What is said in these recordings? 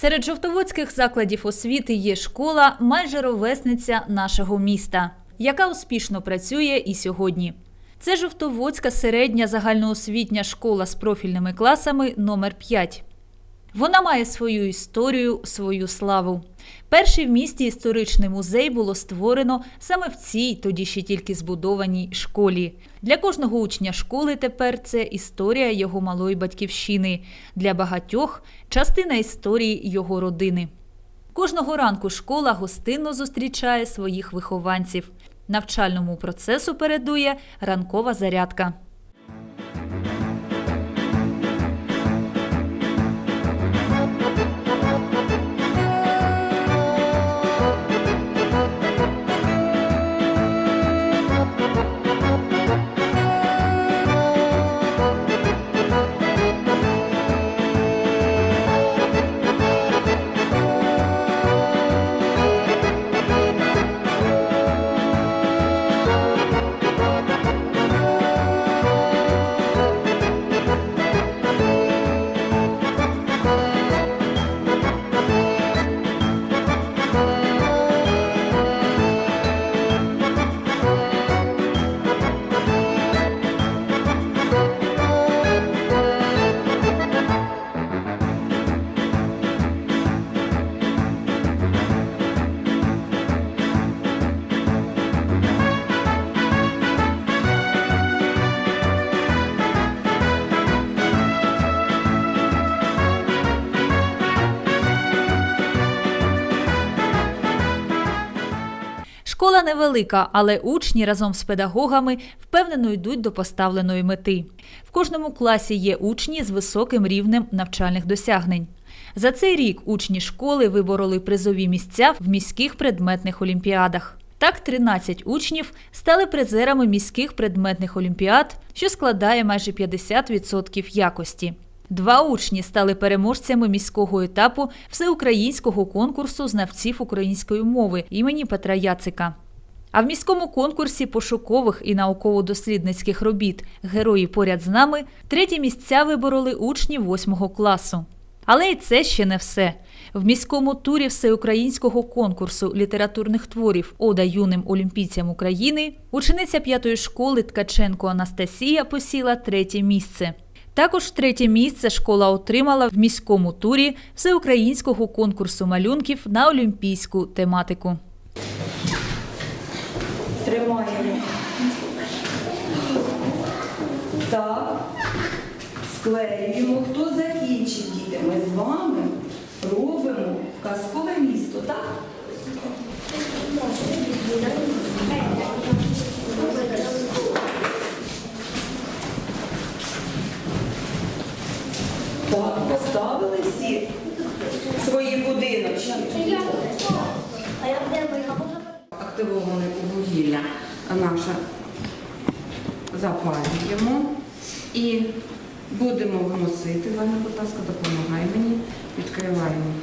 Серед жовтоводських закладів освіти є школа, майже ровесниця нашого міста, яка успішно працює і сьогодні. Це Жовтоводська середня загальноосвітня школа з профільними класами номер 5 Вона має свою історію, свою славу. Перший в місті історичний музей було створено саме в цій, тоді ще тільки збудованій школі. Для кожного учня школи тепер це історія його малої батьківщини. Для багатьох частина історії його родини. Кожного ранку школа гостинно зустрічає своїх вихованців. Навчальному процесу передує ранкова зарядка. Невелика, але учні разом з педагогами впевнено йдуть до поставленої мети. В кожному класі є учні з високим рівнем навчальних досягнень. За цей рік учні школи вибороли призові місця в міських предметних олімпіадах. Так, 13 учнів стали призерами міських предметних олімпіад, що складає майже 50% якості. Два учні стали переможцями міського етапу всеукраїнського конкурсу знавців української мови імені Петра Яцика. А в міському конкурсі пошукових і науково-дослідницьких робіт Герої поряд з нами треті місця вибороли учні восьмого класу. Але і це ще не все. В міському турі всеукраїнського конкурсу літературних творів Ода юним олімпійцям України учениця п'ятої школи Ткаченко Анастасія посіла третє місце. Також третє місце школа отримала в міському турі всеукраїнського конкурсу малюнків на олімпійську тематику. Тримаємо. Так. Склеюємо. Хто закінчить, діти? Ми з вами робимо казкове місто, так? Так, поставили всі свої будиночки. Активоване вугілля наше запалюємо і будемо вносити. Ваня, будь ласка, допомагай мені. Відкриваємо.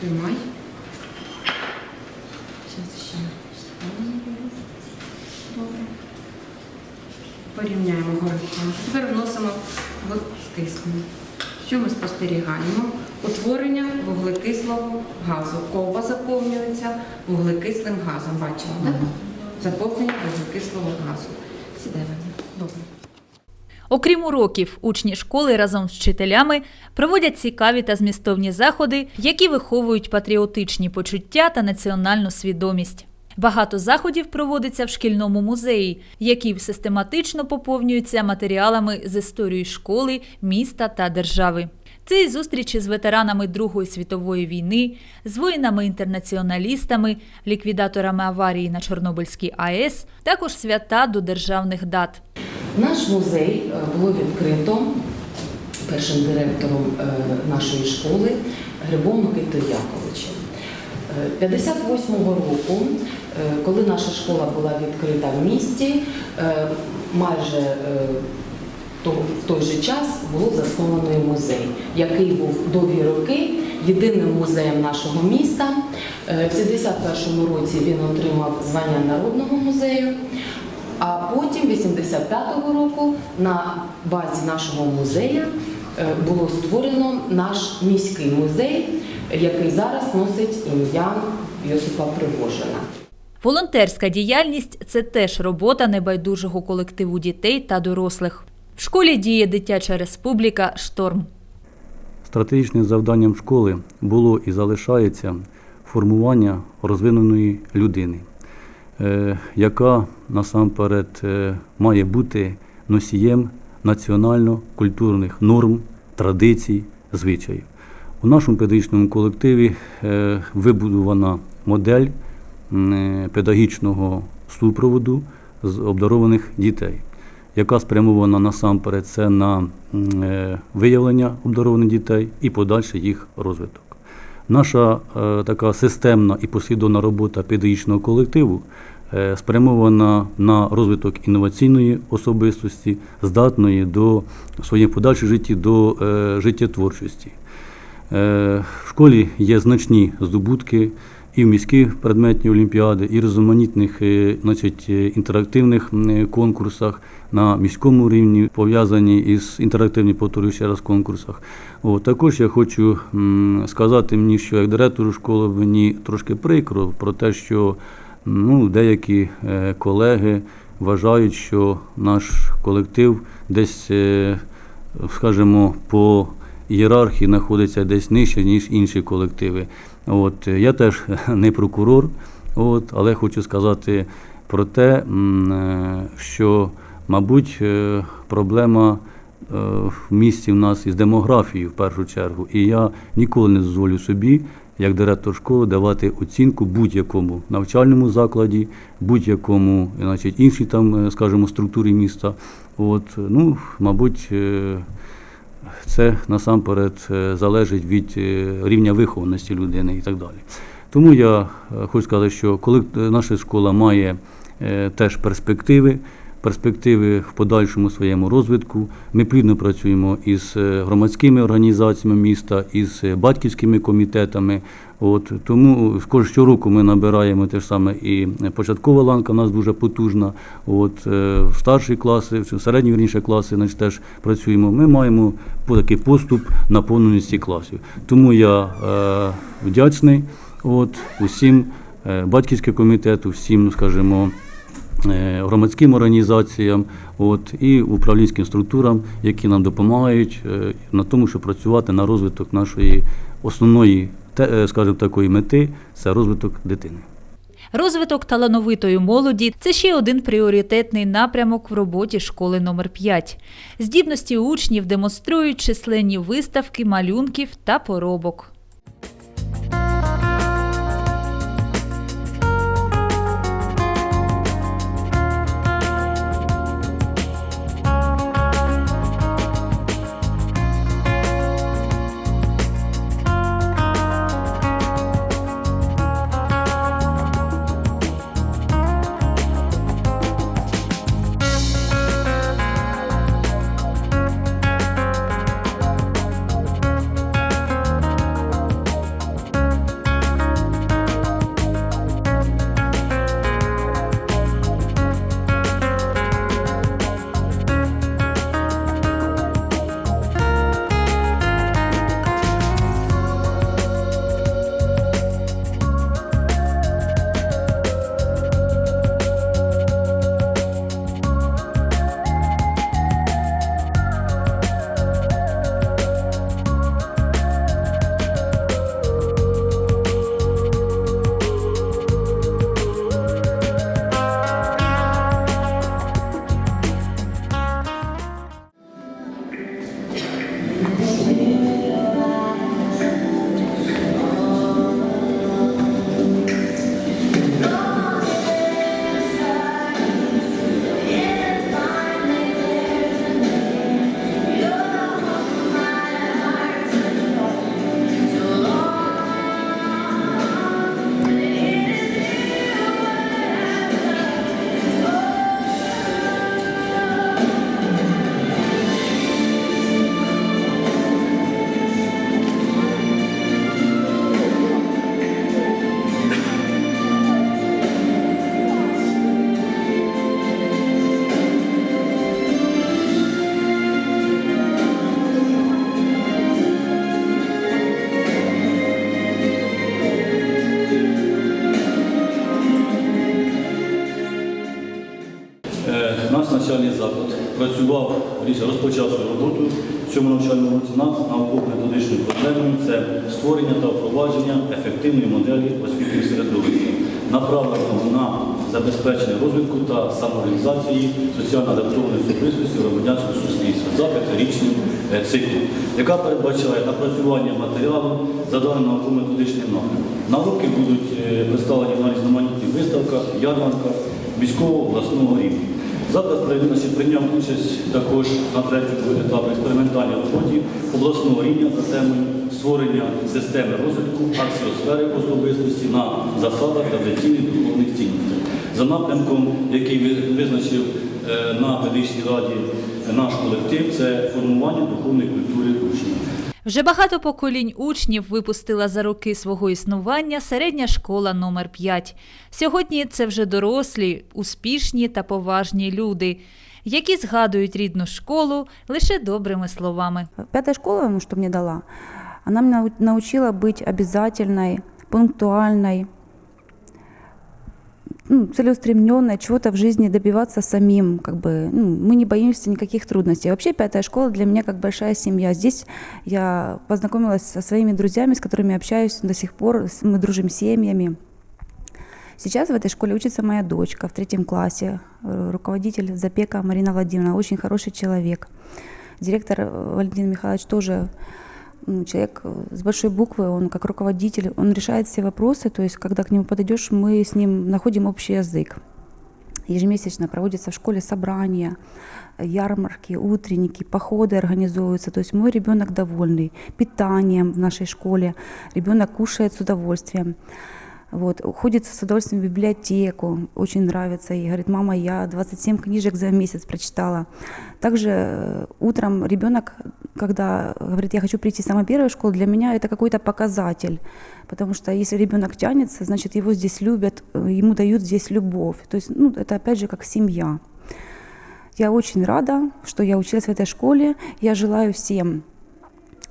Тримай. Зараз ще. Добре. Порівняємо горизонт. Тепер вносимо в киснем. Що ми спостерігаємо? Утворення вуглекислого газу. Ковба заповнюється вуглекислим газом. Бачимо, так? Заповнення вуглекислого газу. Ваня. Добре. Окрім уроків, учні школи разом з вчителями проводять цікаві та змістовні заходи, які виховують патріотичні почуття та національну свідомість. Багато заходів проводиться в шкільному музеї, який систематично поповнюється матеріалами з історії школи, міста та держави. Це і зустрічі з ветеранами Другої світової війни, з воїнами-інтернаціоналістами, ліквідаторами аварії на Чорнобильській АЕС, також свята до державних дат. Наш музей е, було відкрито першим директором е, нашої школи Грибом Микитою Яковичем. Е, 58-го року, е, коли наша школа була відкрита в місті, е, майже е, в той же час було засновано музей, який був довгі роки єдиним музеєм нашого міста. В 71-му році він отримав звання народного музею. А потім, 85-го року, на базі нашого музею було створено наш міський музей, який зараз носить ім'я Йосипа Пригожина. Волонтерська діяльність це теж робота небайдужого колективу дітей та дорослих. В школі діє дитяча республіка Шторм. Стратегічним завданням школи було і залишається формування розвиненої людини, е, яка насамперед е, має бути носієм національно-культурних норм, традицій, звичаїв. У нашому педагогічному колективі е, вибудована модель е, педагогічного супроводу з обдарованих дітей яка спрямована насамперед це на е, виявлення обдарованих дітей і подальший їх розвиток. Наша така системна і послідовна робота педагогічного колективу спрямована на розвиток інноваційної особистості, здатної до в своєму подальшому житті до життєтворчості. Е, В школі є значні здобутки і в міській предметній олімпіади, і в різноманітних е, значить, е, інтерактивних конкурсах на міському рівні, пов'язані із інтерактивні повторюю ще раз конкурсах. О, також я хочу сказати мені, що як директору школи мені трошки прикро про те, що ну, деякі колеги вважають, що наш колектив десь, скажімо, по ієрархії знаходиться десь нижче, ніж інші колективи. От, е, я теж не прокурор, от, але хочу сказати про те, е, що, мабуть, е, проблема в місті в нас із демографією в першу чергу. І я ніколи не дозволю собі, як директор школи, давати оцінку будь-якому навчальному закладі, будь-якому, іншій там, скажімо, структурі міста. От, ну, мабуть, це насамперед е, залежить від е, рівня вихованості людини і так далі. Тому я е, хочу сказати, що коли наша школа має теж перспективи, перспективи в подальшому своєму розвитку. Ми плідно працюємо із е, громадськими організаціями міста, із е, батьківськими комітетами. От тому кож- щороку ми набираємо те ж саме і початкова ланка у нас дуже потужна. От е, в старші класи, в середні вірніше класи, значить, теж працюємо. Ми маємо такий поступ наповненості класів. Тому я е, вдячний от усім е, батьківським комітету, всім, скажімо, е, громадським організаціям, от і управлінським структурам, які нам допомагають е, на тому, щоб працювати на розвиток нашої основної, е, скажімо, такої мети це розвиток дитини. Розвиток талановитої молоді це ще один пріоритетний напрямок в роботі школи номер 5 Здібності учнів демонструють численні виставки малюнків та поробок. Працював, вірніше, розпочав свою роботу в цьому навчальному році над науково-методичною проблемою це створення та впровадження ефективної моделі освітнього середовища, направленого на забезпечення розвитку та самореалізації соціально адаптованої особистості громадянського суспільства за п'ятирічним е, циклом, яка передбачає напрацювання матеріалу за даним науково-методичним напрямком. Науки будуть е, представлені на різноманітних виставках, ярмарках міського обласного рівня. Заклад значить, прийняв участь також на третьому етапі експериментальної роботі обласного рівня за темою створення системи розвитку аксіосфери особистості на засадах традиційних духовних цінностей. За напрямком, який визначив е, на педагогічній раді наш колектив, це формування духовної культури учнів. Вже багато поколінь учнів випустила за роки свого існування середня школа номер 5 Сьогодні це вже дорослі, успішні та поважні люди, які згадують рідну школу лише добрими словами. П'ята школа, що мені дала, вона мене навчила научила обов'язковою, пунктуальною, ну, целеустремленной, чего-то в жизни добиваться самим. Как бы, ну, мы не боимся никаких трудностей. Вообще пятая школа для меня как большая семья. Здесь я познакомилась со своими друзьями, с которыми общаюсь до сих пор. Мы дружим семьями. Сейчас в этой школе учится моя дочка в третьем классе, э, руководитель Запека Марина Владимировна, очень хороший человек. Директор э, Валентин Михайлович тоже ну, человек э, с большой буквы, он как руководитель, он решает все вопросы, то есть когда к нему подойдешь, мы с ним находим общий язык. Ежемесячно проводятся в школе собрания, ярмарки, утренники, походы организовываются. То есть мой ребенок довольный питанием в нашей школе, ребенок кушает с удовольствием. Вот, ходит с удовольствием в библиотеку, очень нравится. И говорит, мама, я 27 книжек за месяц прочитала. Также э, утром ребенок, когда говорит, я хочу прийти в самую первую школу, для меня это какой-то показатель. Потому что если ребенок тянется, значит, его здесь любят, э, ему дают здесь любовь. То есть, ну, это опять же как семья. Я очень рада, что я училась в этой школе. Я желаю всем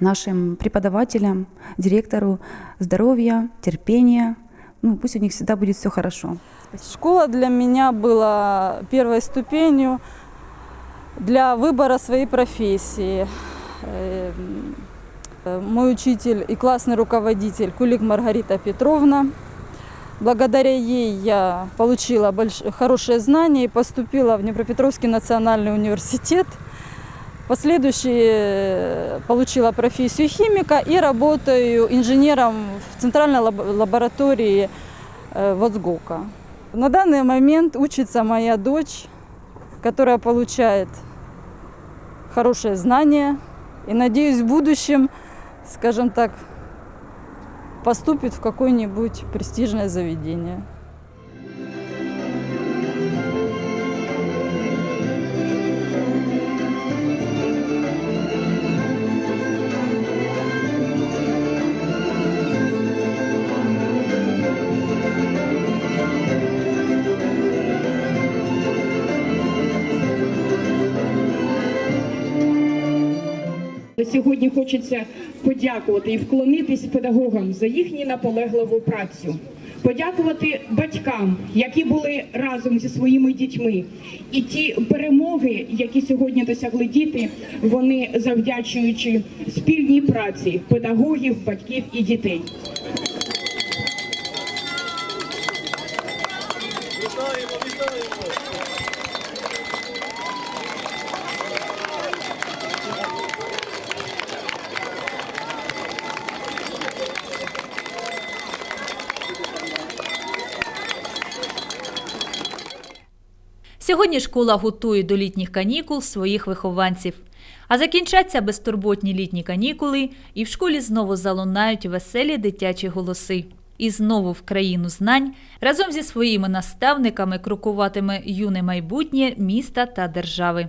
нашим преподавателям, директору здоровья, терпения. Ну, пусть у них всегда будет все хорошо. Школа для меня была первой ступенью для выбора своей профессии. Эм, э, Мой учитель и классный руководитель Кулик Маргарита Петровна. Благодаря ей я получила больш... хорошее знание и поступила в Днепропетровский национальный университет. Последующие э, получила профессию химика и работаю инженером в центральной лаб- лаборатории э, ВОЗГОКа. На данный момент учится моя дочь, которая получает хорошее знание и, надеюсь, в будущем, скажем так, поступит в какое-нибудь престижное заведение. Сьогодні хочеться подякувати і вклонитись педагогам за їхню наполегливу працю. Подякувати батькам, які були разом зі своїми дітьми, і ті перемоги, які сьогодні досягли діти, вони завдячуючи спільній праці педагогів, батьків і дітей. Сьогодні школа готує до літніх канікул своїх вихованців. А закінчаться безтурботні літні канікули, і в школі знову залунають веселі дитячі голоси. І знову в країну знань разом зі своїми наставниками крокуватиме юне майбутнє міста та держави.